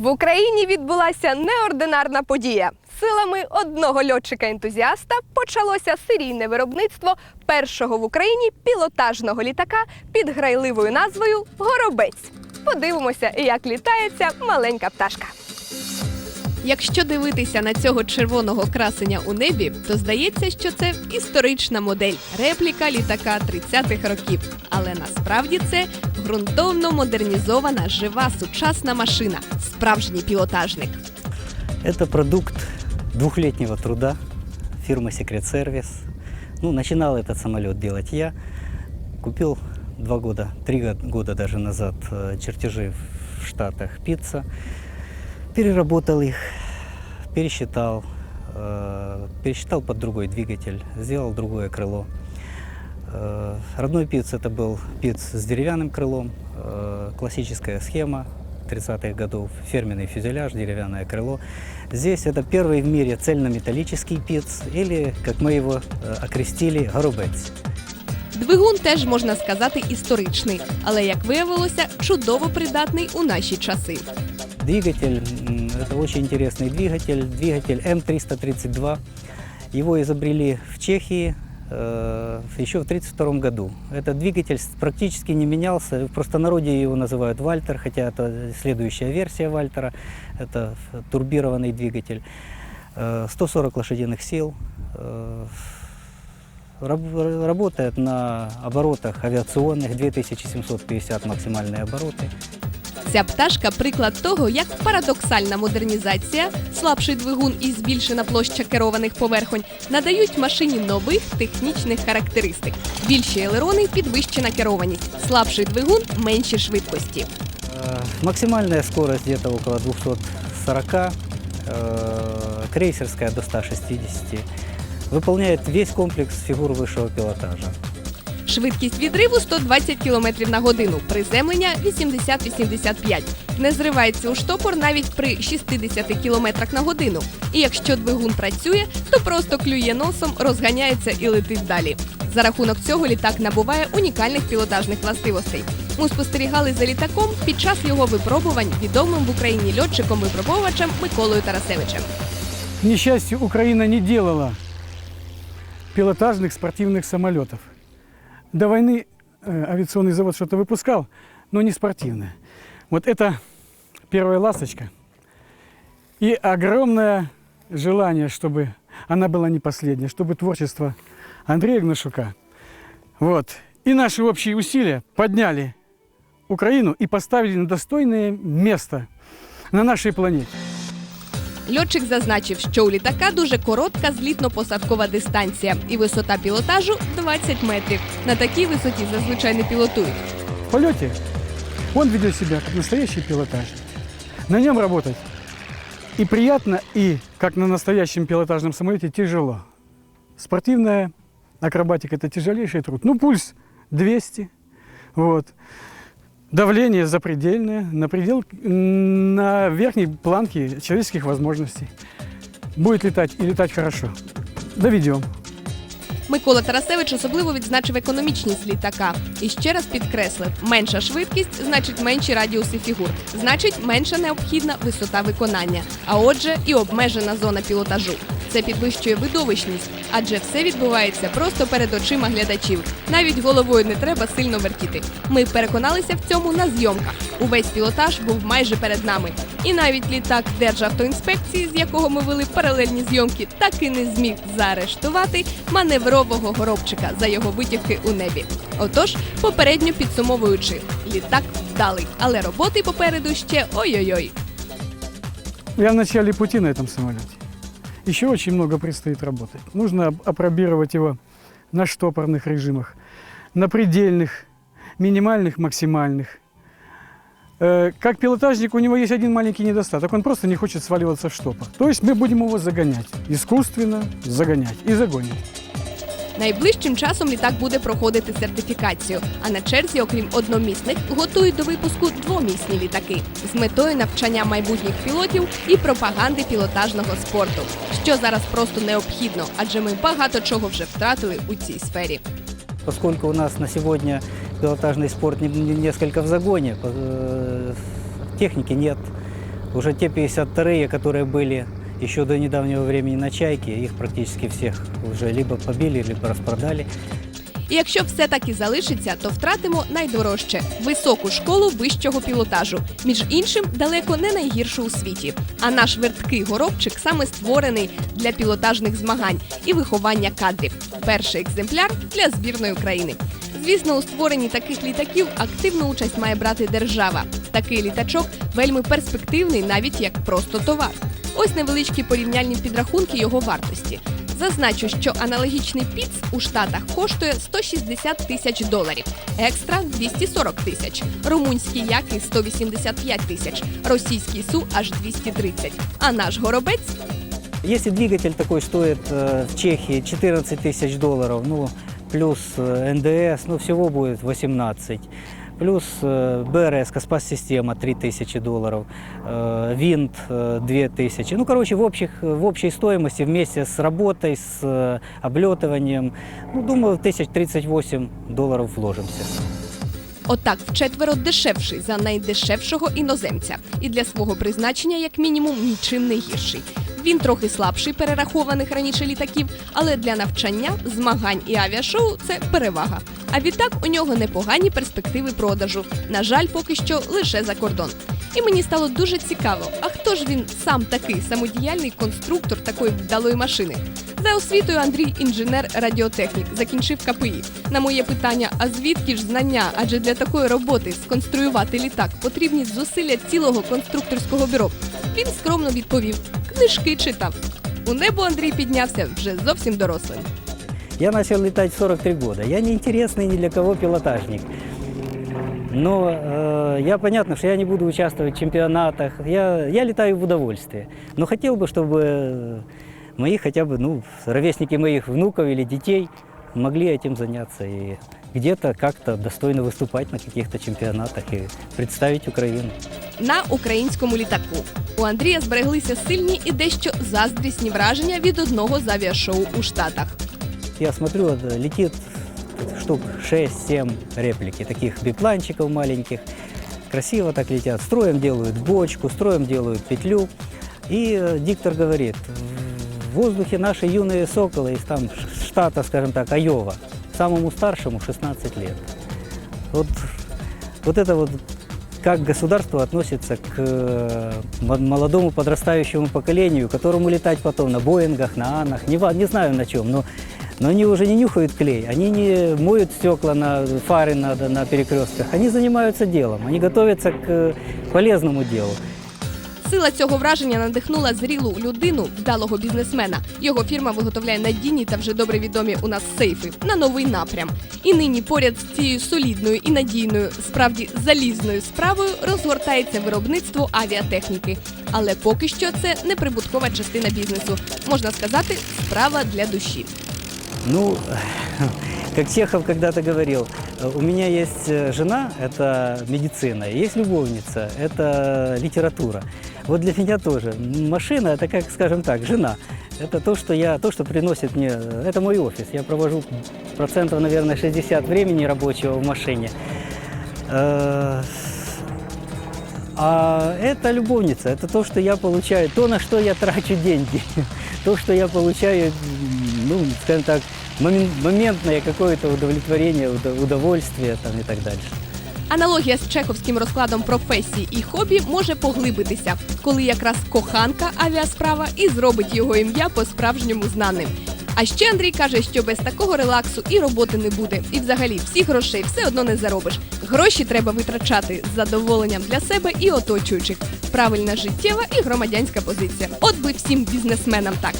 В Україні відбулася неординарна подія. Силами одного льотчика-ентузіаста почалося серійне виробництво першого в Україні пілотажного літака під грайливою назвою Горобець. Подивимося, як літається маленька пташка. Якщо дивитися на цього червоного красення у небі, то здається, що це історична модель, репліка літака 30-х років. Але насправді це ґрунтовно модернізована жива сучасна машина, справжній пілотажник. Это продукт двухлетнего труда фирмы Секрет Сервис. Ну, начинал этот самолет делать я. Купил два года, три го- года даже назад э, чертежи в Штатах Пицца. Переработал их, пересчитал, э, пересчитал под другой двигатель, сделал другое крыло. Э, Родной пиц это был пиц с деревянным крылом, э, классическая схема 30-х годов, фирменный фюзеляж, деревянное крыло. Здесь это первый в мире цельнометаллический пиц, или, как мы его э, окрестили, горобец. Двигун теж можна сказати історичний, але як виявилося, чудово придатний у наші часи. Двигатель, м, это очень интересный двигатель, двигатель М332. Его изобрели в Чехии э, еще в 1932 году. Этот двигатель с- практически не менялся, в простонародье его называют Вальтер, хотя это следующая версия Вальтера, это ф- турбированный двигатель. Э, 140 лошадиных сил. э, раб- Работает на оборотах авиационных, 2750 максимальные обороты. Ця пташка приклад того, як парадоксальна модернізація, слабший двигун і збільшена площа керованих поверхонь надають машині нових технічних характеристик. Більші елерони, підвищена керованість, слабший двигун, менші швидкості. Э, Максимальная скорость где-то около 240, э, крейсерская до 160. Выполняет весь комплекс фигур высшего пилотажа. Швидкість відриву 120 км на годину, приземлення 80-85. Не зривається у штопор навіть при 60 км на годину. І якщо двигун працює, то просто клює носом, розганяється і летить далі. За рахунок цього літак набуває унікальних пілотажних властивостей. Ми спостерігали за літаком під час його випробувань відомим в Україні льотчиком-випробовувачем Миколою Тарасевичем. К несчастью, Украина не делала пилотажных спортивных самолетов. До войны э, авиационный завод что-то выпускал, но не спортивное. Вот это первая ласточка. И огромное желание, чтобы она была не последняя, чтобы творчество Андрея Гнашука вот, и наши общие усилия подняли Украину и поставили на достойное место на нашей планете. Льотчик зазначив, що у літака дуже коротка злітно-посадкова дистанція і висота пілотажу 20 метрів. На такій висоті зазвичай не пілотують. В полете он ведет себя как настоящий пилотажник. На нем работать и приятно, и, как на настоящем пилотажном самолете, тяжело. Спортивная акробатика – это тяжелейший труд. Ну, пульс 200, вот. Давление запредельное, на предел, на верхней планке человеческих возможностей. Будет летать и летать хорошо. Доведем. Микола Тарасевич особливо відзначив економічність літака і ще раз підкреслив: менша швидкість значить менші радіуси фігур, значить менша необхідна висота виконання, а отже, і обмежена зона пілотажу. Це підвищує видовищність, адже все відбувається просто перед очима глядачів. Навіть головою не треба сильно вертіти. Ми переконалися в цьому на зйомках. Увесь пілотаж був майже перед нами. І навіть літак Державтоінспекції, з якого ми вели паралельні зйомки, так і не зміг заарештувати маневрового горобчика за його витівки у небі. Отож, попередньо підсумовуючи, літак вдалий, але роботи попереду ще ой-ой-ой. Я в начале пути на этом самолете. Еще очень много предстоит работать. Нужно ап- апробировать его на штопорных режимах, на предельных, минимальных, максимальных. Э, Как пилотажник у него есть один маленький недостаток. Он просто не хочет сваливаться в штопор. То есть мы будем его загонять. Искусственно загонять. И загоним. Найближчим часом літак буде проходити сертифікацію. А на черзі, окрім одномісних, готують до випуску двомісні літаки з метою навчання майбутніх пілотів і пропаганди пілотажного спорту, що зараз просто необхідно, адже ми багато чого вже втратили у цій сфері. Поскольку у нас на сегодня пилотажный спорт не- не- несколько в загоне, э, техники нет, Уже те 52-е, которые были еще до недавнего времени на «Чайке», их практически всех уже либо побили, либо распродали. Якщо все так і залишиться, то втратимо найдорожче високу школу вищого пілотажу, між іншим, далеко не найгіршу у світі. А наш верткий горобчик саме створений для пілотажних змагань і виховання кадрів. Перший екземпляр для збірної України. Звісно, у створенні таких літаків активну участь має брати держава. Такий літачок вельми перспективний, навіть як просто товар. Ось невеличкі порівняльні підрахунки його вартості. Зазначу, що аналогічний піц у Штатах коштує 160 тисяч доларів, екстра 240 тисяч, румунський яки 185 тисяч, російський су аж 230. А наш горобець Если двигатель такой стоит э, в Чехии 14 тысяч долларов, ну, плюс э, НДС, ну, всего будет 18. Плюс э, БРС, Каспас-система 3 тысячи долларов, э, винт э, 2 тысячи. Ну, короче, в, общих, в общей стоимости вместе с работой, с э, облетыванием, ну, думаю, тысяч 38 долларов вложимся. отак вчетверо дешевший за найдешевшого іноземця, і для свого призначення, як мінімум, нічим не гірший. Він трохи слабший перерахованих раніше літаків, але для навчання, змагань і авіашоу це перевага. А відтак у нього непогані перспективи продажу. На жаль, поки що лише за кордон. І мені стало дуже цікаво, а хто ж він сам такий самодіяльний конструктор такої вдалої машини? За освітою Андрій інженер-радіотехнік, закінчив КПІ. На моє питання, а звідки ж знання? Адже для такої роботи сконструювати літак потрібні зусилля цілого конструкторського бюро. Він скромно відповів: книжки читав. У небо Андрій піднявся вже зовсім дорослим. Я начал летать в 43 года. Я не интересный ни для кого пилотажник. Но э, я понятно, что я не буду участвовать в чемпионатах. Я, я летаю в удовольствие. Но хотел бы, чтобы э, мои хотя бы, ну, ровесники моих внуков или детей могли этим заняться и где-то как-то достойно выступать на каких-то чемпионатах и представить Украину. на українському літаку. У Андрія збереглися сильні і дещо заздрісні враження від одного з авіашоу у Штатах. Я смотрю, это летит штук 6-7 реплики, таких бипланчиков маленьких. Красиво так летят. Строем делают бочку, строем делают петлю. И э, диктор говорит, в воздухе наши юные соколы из там ш- штата, скажем так, Айова, самому старшему 16 лет. Вот, вот это вот как государство относится к э, мо- молодому подрастающему поколению, которому летать потом на Боингах, на Анах, не, ва- не знаю на чем, но, но они уже не нюхают клей, они не моют стекла на фары на, на перекрестках, они занимаются делом, они готовятся к э, полезному делу. Сила цього враження надихнула зрілу людину, вдалого бізнесмена. Його фірма виготовляє надійні та вже добре відомі у нас сейфи на новий напрям. І нині поряд з цією солідною і надійною, справді залізною справою розгортається виробництво авіатехніки. Але поки що це не прибуткова частина бізнесу. Можна сказати, справа для душі. Ну, как Чехов когда-то говорил, у меня есть э, жена, это медицина, есть любовница, это литература. Вот для меня тоже машина, это как, скажем так, жена. Это то, что я, то, что приносит мне, э, это мой офис. Я провожу процентов, наверное, 60 времени рабочего в машине. Э, А это любовница, это то, что я получаю, то, на что я трачу деньги, то, что я получаю, ну, скажем так, моментное какое-то удовлетворение, удо- удовольствие там и так дальше. Аналогія з чеховським розкладом професій і хобі може поглибитися, коли якраз коханка авіасправа і зробить його ім'я по-справжньому знаним. А ще Андрій каже, що без такого релаксу і роботи не буде. І взагалі всіх грошей все одно не заробиш. Гроші треба витрачати з задоволенням для себе і оточуючих. Правильна життєва і громадянська позиція. От би всім бізнесменам так.